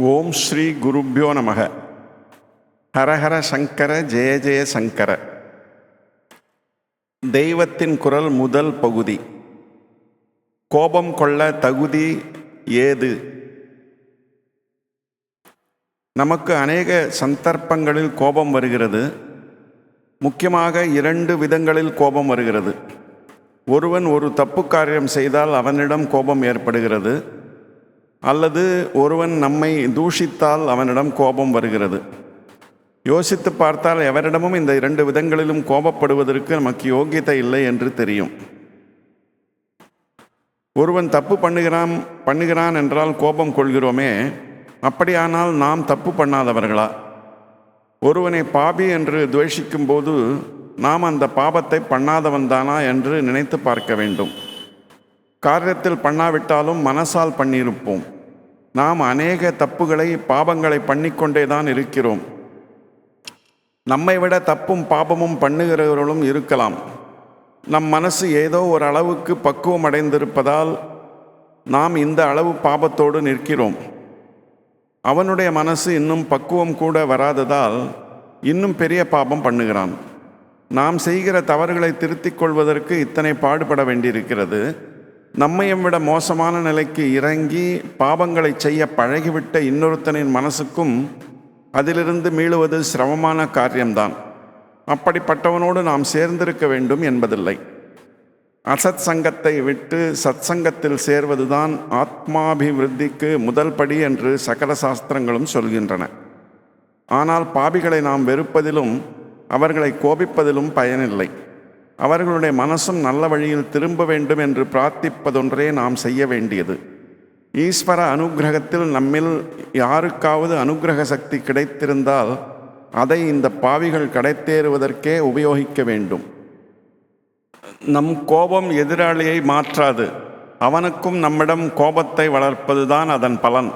ஓம் ஸ்ரீ குருப்பியோ நமக. ஹரஹர சங்கர ஜெய ஜெய சங்கர. தெய்வத்தின் குரல் முதல் பகுதி. கோபம் கொள்ள தகுதி ஏது? நமக்கு அநேக சந்தர்ப்பங்களில் கோபம் வருகிறது. முக்கியமாக இரண்டு விதங்களில் கோபம் வருகிறது. ஒருவன் ஒரு தப்பு காரியம் செய்தால் அவனிடம் கோபம் ஏற்படுகிறது. அல்லது ஒருவன் நம்மை தூஷித்தால் அவனிடம் கோபம் வருகிறது. யோசித்து பார்த்தால் எவரிடமும் இந்த இரண்டு விதங்களிலும் கோபப்படுவதற்கு நமக்கு யோக்கியத்தை இல்லை என்று தெரியும். ஒருவன் தப்பு பண்ணுகிறான் பண்ணுகிறான் என்றால் கோபம் கொள்கிறோமே அப்படியானால் நாம் தப்பு பண்ணாதவர்களா? ஒருவனை பாபி என்று துவேஷிக்கும் போது நாம் அந்த பாபத்தை பண்ணாதவன் தானா என்று நினைத்து பார்க்க வேண்டும். காரியத்தில் பண்ணாவிட்டாலும் மனசால் பண்ணியிருப்போம். நாம் அநேக தப்புகளை பாபங்களை பண்ணிக்கொண்டே தான் இருக்கிறோம். நம்மை விட தப்பும் பாபமும் பண்ணுகிறவர்களும் இருக்கலாம். நம் மனசு ஏதோ ஒரு அளவுக்கு பக்குவம் அடைந்திருப்பதால் நாம் இந்த அளவு பாபத்தோடு நிற்கிறோம். அவனுடைய மனசு இன்னும் பக்குவம் கூட வராததால் இன்னும் பெரிய பாபம் பண்ணுகிறான். நாம் செய்கிற தவறுகளை திருத்திக் கொள்வதற்கு இத்தனை பாடுபட வேண்டியிருக்கிறது. நம்மையும் விட மோசமான நிலைக்கு இறங்கி பாவங்களை செய்ய பழகிவிட்ட இன்னொருத்தனின் மனசுக்கும் அதிலிருந்து மீளுவது சிரமமான காரியம்தான். அப்படிப்பட்டவனோடு நாம் சேர்ந்திருக்க வேண்டும் என்பதில்லை. அசத் சங்கத்தை விட்டு சத் சங்கத்தில் சேர்வதுதான் ஆத்மாபிவிருத்திக்கு முதல் படி என்று சகல சாஸ்திரங்களும் சொல்கின்றன. ஆனால் பாபிகளை நாம் வெறுப்பதிலும் அவர்களை கோபிப்பதிலும் பயனில்லை. அவர்களுடைய மனசும் நல்ல வழியில் திரும்ப வேண்டும் என்று பிரார்த்திப்பதொன்றே நாம் செய்ய வேண்டியது. ஈஸ்வர அனுகிரகத்தில் நம்மில் யாருக்காவது அனுகிரக சக்தி கிடைத்திருந்தால் அதை இந்த பாவிகள் கடைத்தேறுவதற்கே உபயோகிக்க வேண்டும். நம் கோபம் எதிராளியை மாற்றாது. அவனுக்கும் நம்மிடம் கோபத்தை வளர்ப்பதுதான் அதன் பலன்.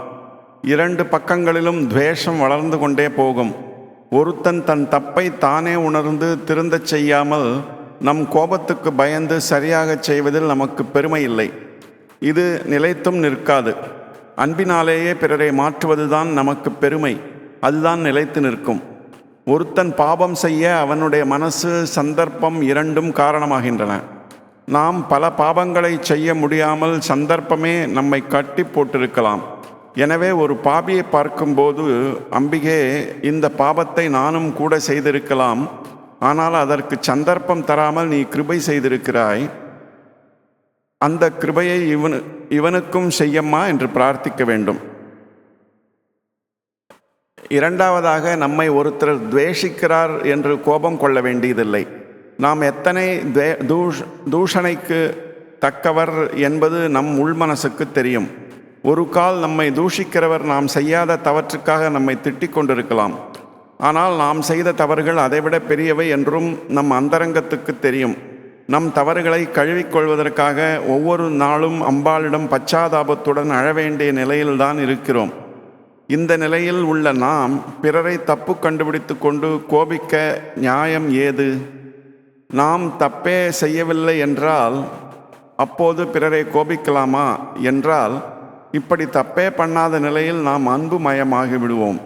இரண்டு பக்கங்களிலும் துவேஷம் வளர்ந்து கொண்டே போகும். ஒருத்தன் தன் தப்பை தானே உணர்ந்து திருந்தச் செய்யாமல் நம் கோபத்துக்கு பயந்து சரியாகச் செய்வதில் நமக்கு பெருமை இல்லை. இது நிலைத்தும் நிற்காது. அன்பினாலேயே பிறரை மாற்றுவதுதான் நமக்கு பெருமை. அதுதான் நிலைத்து நிற்கும். ஒருத்தன் பாபம் செய்ய அவனுடைய மனசு சந்தர்ப்பம் இரண்டும் காரணமாகின்றன. நாம் பல பாபங்களை செய்ய முடியாமல் சந்தர்ப்பமே நம்மை கட்டி போட்டிருக்கலாம். எனவே ஒரு பாபியை பார்க்கும்போது அம்பிகே இந்த பாபத்தை நானும் கூட செய்திருக்கலாம். ஆனால் அதற்கு சந்தர்ப்பம் தராமல் நீ கிருபை செய்திருக்கிறாய். அந்த கிருபையை இவனு இவனுக்கும் செய்யம்மா என்று பிரார்த்திக்க வேண்டும். இரண்டாவதாக நம்மை ஒருத்தர் துவேஷிக்கிறார் என்று கோபம் கொள்ள வேண்டியதில்லை. நாம் எத்தனை துவே தூஷ் தூஷணைக்கு தக்கவர் என்பது நம் உள்மனசுக்கு தெரியும். ஒரு கால் நம்மை தூஷிக்கிறவர் நாம் செய்யாத தவற்றுக்காக நம்மை திட்டிக் கொண்டிருக்கலாம். ஆனால் நாம் செய்த தவறுகள் அதைவிட பெரியவை என்றும் நம் அந்தரங்கத்துக்கு தெரியும். நம் தவறுகளை கழுவிக்கொள்வதற்காக ஒவ்வொரு நாளும் அம்பாளிடம் பச்சாதாபத்துடன் அழ வேண்டிய நிலையில்தான் இருக்கிறோம். இந்த நிலையில் உள்ள நாம் பிறரை தப்பு கண்டுபிடித்து கொண்டு கோபிக்க நியாயம் ஏது? நாம் தப்பே செய்யவில்லை என்றால் அப்போது பிறரை கோபிக்கலாமா? என்றால் இப்படி தப்பே பண்ணாத நிலையில் நாம் அன்பு மயமாகி விடுவோம்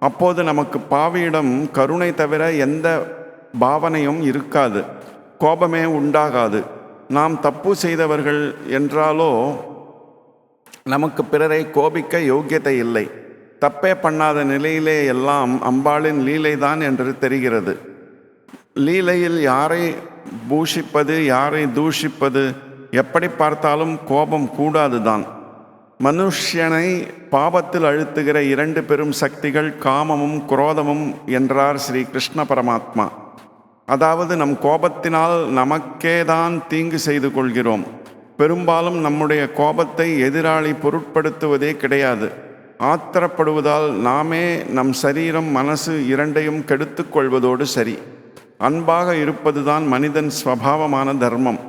அப்போது நமக்கு பாவியிடம் கருணை தவிர எந்த பாவனையும் இருக்காது. கோபமே உண்டாகாது. நாம் தப்பு செய்தவர்கள் என்றாலோ நமக்கு பிறரை கோபிக்க யோக்கியத்தை இல்லை. தப்பே பண்ணாத நிலையிலே எல்லாம் அம்பாளின் லீலைதான் என்று தெரிகிறது. லீலையில் யாரை பூஷிப்பது யாரை தூஷிப்பது எப்படி பார்த்தாலும் கோபம் கூடாதுதான். மனுஷனை பாபத்தில் அழுத்துகிற இரண்டு பெரும் சக்திகள் காமமும் குரோதமும் என்றார் ஸ்ரீ கிருஷ்ண பரமாத்மா. அதாவது நம் கோபத்தினால் நமக்கே தான் தீங்கு செய்து கொள்கிறோம். பெரும்பாலும் நம்முடைய கோபத்தை எதிராளி பொருட்படுத்துவதே கிடையாது. ஆத்திரப்படுவதால் நாமே நம் சரீரம் மனசு இரண்டையும் கெடுத்து கொள்வதோடு சரி. அன்பாக இருப்பதுதான் மனிதன் ஸ்வபாவமான தர்மம்.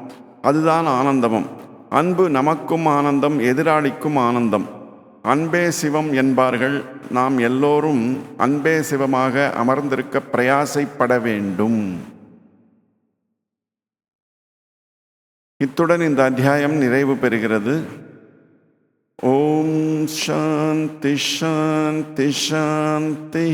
அதுதான் ஆனந்தமும். அன்பு நமக்கும் ஆனந்தம் எதிராளிக்கும் ஆனந்தம். அன்பே சிவம் என்பார்கள். நாம் எல்லோரும் அன்பே சிவமாக அமர்ந்திருக்க பிரயாசைப்பட வேண்டும். இத்துடன் இந்த அத்தியாயம் நிறைவு பெறுகிறது. ஓம் சாந்தி ஷாந்தி ஷாந்தி